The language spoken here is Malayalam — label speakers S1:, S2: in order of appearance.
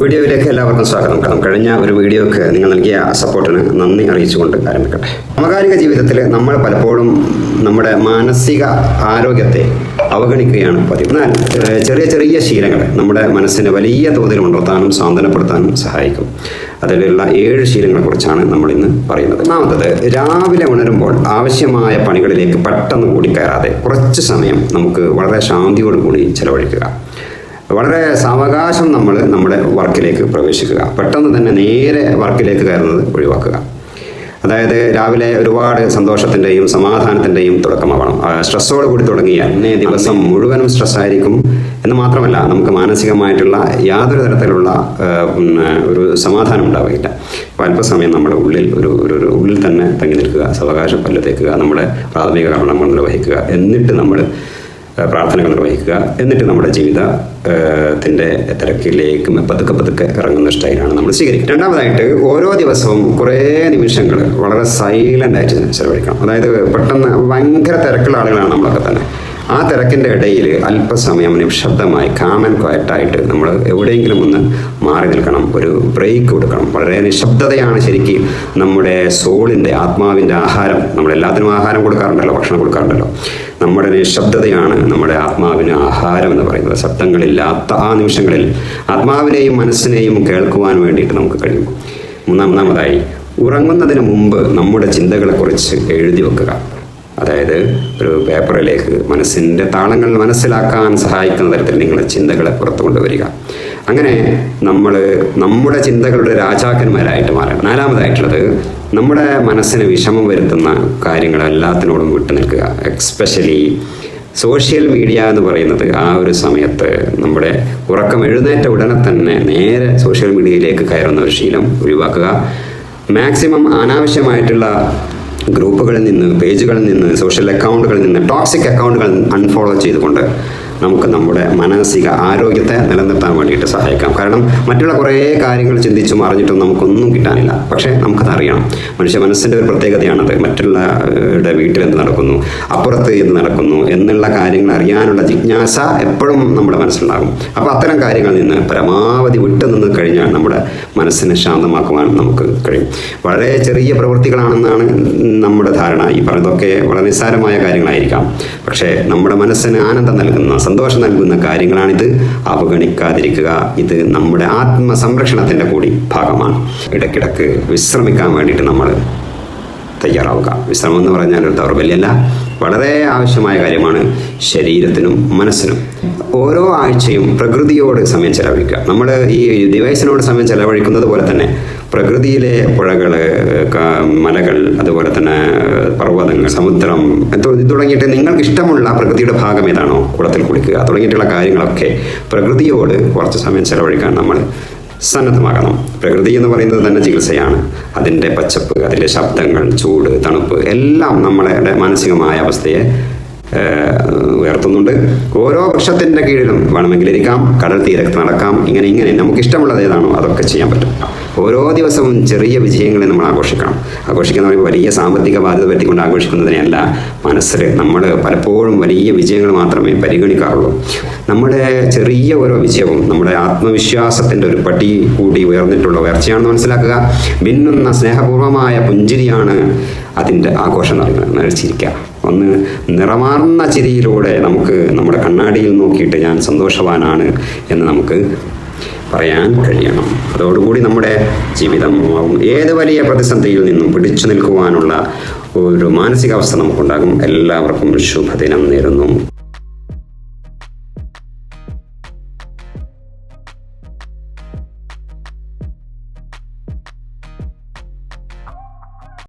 S1: വീഡിയോയിലേക്ക് എല്ലാവർക്കും സ്വാഗതം. കാരണം കഴിഞ്ഞ ഒരു വീഡിയോക്ക് നിങ്ങൾ നൽകിയ സപ്പോർട്ടിന് നന്ദി അറിയിച്ചുകൊണ്ട് ആരംഭിക്കട്ടെ. സമകാലിക ജീവിതത്തിൽ നമ്മൾ പലപ്പോഴും നമ്മുടെ മാനസിക ആരോഗ്യത്തെ അവഗണിക്കുകയാണ് പതിവ്. എന്നാൽ ചെറിയ ചെറിയ ശീലങ്ങൾ നമ്മുടെ മനസ്സിനെ വലിയ തോതിൽ ഉണർത്താനും സാന്ത്വനപ്പെടുത്താനും സഹായിക്കും. അതിലുള്ള ഏഴ് ശീലങ്ങളെ കുറിച്ചാണ് നമ്മൾ ഇന്ന് പറയുന്നത്. ഒന്നാമത്തത് രാവിലെ ഉണരുമ്പോൾ ആവശ്യമായ പണികളിലേക്ക് പെട്ടെന്ന് കൂടി കയറാതെ കുറച്ച് സമയം നമുക്ക് വളരെ ശാന്തിയോടുകൂടി ചെലവഴിക്കുക. വളരെ സാവകാശം നമ്മൾ നമ്മുടെ വർക്കിലേക്ക് പ്രവേശിക്കുക. പെട്ടെന്ന് തന്നെ നേരെ വർക്കിലേക്ക് കയറുന്നത് ഒഴിവാക്കുക. അതായത് രാവിലെ ഒരുപാട് സന്തോഷത്തിന്റെയും സമാധാനത്തിന്റെയും തുടക്കമാവണം. സ്ട്രെസ്സോട് കൂടി തുടങ്ങിയ അന്നേ ദിവസം മുഴുവനും സ്ട്രെസ്സായിരിക്കും എന്ന് മാത്രമല്ല നമുക്ക് മാനസികമായിട്ടുള്ള യാതൊരു തരത്തിലുള്ള ഒരു സമാധാനം ഉണ്ടാവുകയില്ല അപ്പോൾ അല്പസമയം നമ്മുടെ ഉള്ളിൽ ഒരു ഒരു ഉള്ളിൽ തന്നെ തങ്ങി നിൽക്കുക സാവകാശം പല്ല് തേക്കുക നമ്മുടെ പ്രാഥമിക കർമ്മങ്ങൾ നിർവഹിക്കുക എന്നിട്ട് നമ്മൾ പ്രാർത്ഥനകൾ നിർവഹിക്കുക. എന്നിട്ട് നമ്മുടെ ജീവിത ഏഹ് ത്തിന്റെ തിരക്കിലേക്ക് പതുക്കെ പതുക്കെ ഇറങ്ങുന്ന സ്റ്റൈലാണ് നമ്മൾ സ്വീകരിക്കുക. രണ്ടാമതായിട്ട് ഓരോ ദിവസവും കുറേ നിമിഷങ്ങൾ വളരെ സൈലന്റ് ആയിട്ട് ചെലവഴിക്കണം. അതായത് പെട്ടെന്ന് ഭയങ്കര തിരക്കുള്ള ആളുകളാണ് നമ്മളൊക്കെ തന്നെ. ആ തിരക്കിന്റെ ഇടയിൽ അല്പസമയം നിശബ്ദമായി കാമൻ ക്വയറ്റായിട്ട് നമ്മൾ എവിടെയെങ്കിലും ഒന്ന് മാറി നിൽക്കണം. ഒരു ബ്രേക്ക് കൊടുക്കണം. വളരെ നിശബ്ദതയാണ് ശരിക്കും നമ്മുടെ സോളിന്റെ ആത്മാവിന്റെ ആഹാരം. നമ്മൾ എല്ലാത്തിനും ആഹാരം കൊടുക്കാറുണ്ടല്ലോ ഭക്ഷണം കൊടുക്കാറുണ്ടല്ലോ. നമ്മുടെ നിശബ്ദതയാണ് നമ്മുടെ ആത്മാവിന് ആഹാരം എന്ന് പറയുന്നത്. ശബ്ദങ്ങളില്ലാത്ത ആ നിമിഷങ്ങളിൽ ആത്മാവിനെയും മനസ്സിനെയും കേൾക്കുവാൻ വേണ്ടിയിട്ട് നമുക്ക് കഴിയും. മൂന്നാമതായി ഉറങ്ങുന്നതിന് മുമ്പ് നമ്മുടെ ചിന്തകളെക്കുറിച്ച് എഴുതി വെക്കുക. അതായത് ഒരു പേപ്പറിലേക്ക് മനസ്സിന്റെ താളങ്ങൾ മനസ്സിലാക്കാൻ സഹായിക്കുന്ന തരത്തിൽ നിങ്ങളുടെ ചിന്തകളെ പുറത്തു കൊണ്ടുവരിക. അങ്ങനെ നമ്മൾ നമ്മുടെ ചിന്തകളുടെ രാജാക്കന്മാരായിട്ട് മാറണം. നാലാമതായിട്ടുള്ളത് നമ്മുടെ മനസ്സിന് വിഷമം വരുത്തുന്ന കാര്യങ്ങൾ എല്ലാത്തിനോടും വിട്ടു നിൽക്കുക. എക്സ്പെഷ്യലി സോഷ്യൽ മീഡിയ എന്ന് പറയുന്നത് ആ ഒരു സമയത്ത് നമ്മുടെ ഉറക്കം എഴുന്നേറ്റ ഉടനെ തന്നെ നേരെ സോഷ്യൽ മീഡിയയിലേക്ക് കയറുന്ന ഒരു ശീലം ഒഴിവാക്കുക. മാക്സിമം അനാവശ്യമായിട്ടുള്ള ഗ്രൂപ്പുകളിൽ നിന്ന് പേജുകളിൽ നിന്ന് സോഷ്യൽ അക്കൗണ്ടുകളിൽ നിന്ന് ടോക്സിക് അക്കൗണ്ടുകൾ അൺഫോളോ ചെയ്തുകൊണ്ട് നമുക്ക് നമ്മുടെ മാനസിക ആരോഗ്യത്തെ നിലനിർത്താൻ വേണ്ടിയിട്ട് സഹായിക്കാം. കാരണം മറ്റുള്ള കുറേ കാര്യങ്ങൾ ചിന്തിച്ചും അറിഞ്ഞിട്ടും നമുക്കൊന്നും കിട്ടാനില്ല. പക്ഷേ നമുക്കത് അറിയണം. മനുഷ്യ മനസ്സിന്റെ ഒരു പ്രത്യേകതയാണത്. മറ്റുള്ളവരുടെ വീട്ടിൽ എന്ത് നടക്കുന്നു അപ്പുറത്ത് എന്ത് നടക്കുന്നു എന്നുള്ള കാര്യങ്ങൾ അറിയാനുള്ള ജിജ്ഞാസ എപ്പോഴും നമ്മുടെ മനസ്സിലുണ്ടാകും. അപ്പോൾ അത്തരം കാര്യങ്ങളിൽ നിന്ന് പരമാവധി വിട്ടുനിന്ന് കഴിഞ്ഞാൽ നമ്മുടെ മനസ്സിനെ ശാന്തമാക്കുവാൻ നമുക്ക് കഴിയും. വളരെ ചെറിയ പ്രവൃത്തികളാണെന്നാണ് നമ്മുടെ ധാരണ. ഈ പറഞ്ഞതൊക്കെ വളരെ നിസ്സാരമായ കാര്യങ്ങളായിരിക്കാം. പക്ഷേ നമ്മുടെ മനസ്സിന് ആനന്ദം നൽകുന്ന സന്തോഷം നൽകുന്ന കാര്യങ്ങളാണിത്. അവഗണിക്കാതിരിക്കുക ഇത് നമ്മുടെ ആത്മസംരക്ഷണത്തിന്റെ കൂടി ഭാഗമാണ്. ഇടയ്ക്കിടയ്ക്ക് വിശ്രമിക്കാൻ വേണ്ടിയിട്ട് നമ്മൾ തയ്യാറാവുക. വിശ്രമം എന്ന് പറഞ്ഞാൽ ഒരു ദൗർബല്യമല്ല വളരെ ആവശ്യമായ കാര്യമാണ് ശരീരത്തിനും മനസ്സിനും. ഓരോ ആഴ്ചയും പ്രകൃതിയോട് സമയം ചെലവഴിക്കുക. നമ്മൾ ഈ ഡിവൈസിനോട് സമയം ചെലവഴിക്കുന്നത് പോലെ തന്നെ പ്രകൃതിയിലെ പുഴകൾ മലകൾ അതുപോലെ തന്നെ പർവതങ്ങൾ സമുദ്രം. തുടങ്ങിയിട്ട് നിങ്ങൾക്ക് ഇഷ്ടമുള്ള പ്രകൃതിയുടെ ഭാഗം ഏതാണോ കുളത്തിൽ കുളിക്കുക. തുടങ്ങിയിട്ടുള്ള കാര്യങ്ങളൊക്കെ പ്രകൃതിയോട് കുറച്ച് സമയം ചെലവഴിക്കാൻ നമ്മൾ സന്നദ്ധമാകണം. പ്രകൃതി എന്ന് പറയുന്നത് തന്നെ ചികിത്സയാണ്. അതിന്റെ പച്ചപ്പ് അതിന്റെ ശബ്ദങ്ങൾ ചൂട് തണുപ്പ് എല്ലാം നമ്മളുടെ മാനസികമായ അവസ്ഥയെ ഉയർത്തുന്നുണ്ട്. ഓരോ വൃക്ഷത്തിന്റെ കീഴിലും വേണമെങ്കിൽ ഇരിക്കാം കടൽ തീരത്ത് നടക്കാം. ഇങ്ങനെ ഇങ്ങനെ. നമുക്ക് ഇഷ്ടമുള്ളത് ഏതാണോ അതൊക്കെ ചെയ്യാൻ പറ്റും. ഓരോ ദിവസവും ചെറിയ വിജയങ്ങളെ നമ്മൾ ആഘോഷിക്കണം. ആഘോഷിക്കുന്ന വലിയ സാമ്പത്തിക ബാധ്യത പറ്റിക്കൊണ്ട് ആഘോഷിക്കുന്നതിനെയല്ല മനസ്സിൽ നമ്മൾ പലപ്പോഴും വലിയ വിജയങ്ങൾ മാത്രമേ പരിഗണിക്കാറുള്ളൂ. നമ്മുടെ ചെറിയ ഓരോ വിജയവും നമ്മുടെ ആത്മവിശ്വാസത്തിന്റെ ഒരു പടി കൂടി ഉയർന്നിട്ടുള്ള ഉയർച്ചയാണെന്ന് മനസ്സിലാക്കുക. മിന്നുന്ന സ്നേഹപൂർവമായ പുഞ്ചിരിയാണ് അതിന്റെ ആഘോഷം ചിരിക്കുക ഒന്ന് നിറമാർന്ന ചിരിയിലൂടെ നമുക്ക് നമ്മുടെ കണ്ണാടിയിൽ നോക്കിയിട്ട് ഞാൻ സന്തോഷവാനാണ് എന്ന് നമുക്ക് പറയാൻ കഴിയണം. അതോടുകൂടി നമ്മുടെ ജീവിതം ഏത് വലിയ പ്രതിസന്ധിയിൽ നിന്നും പിടിച്ചു നിൽക്കുവാനുള്ള ഒരു മാനസികാവസ്ഥ നമുക്കുണ്ടാകും. എല്ലാവർക്കും ശുഭദിനം നേരുന്നു.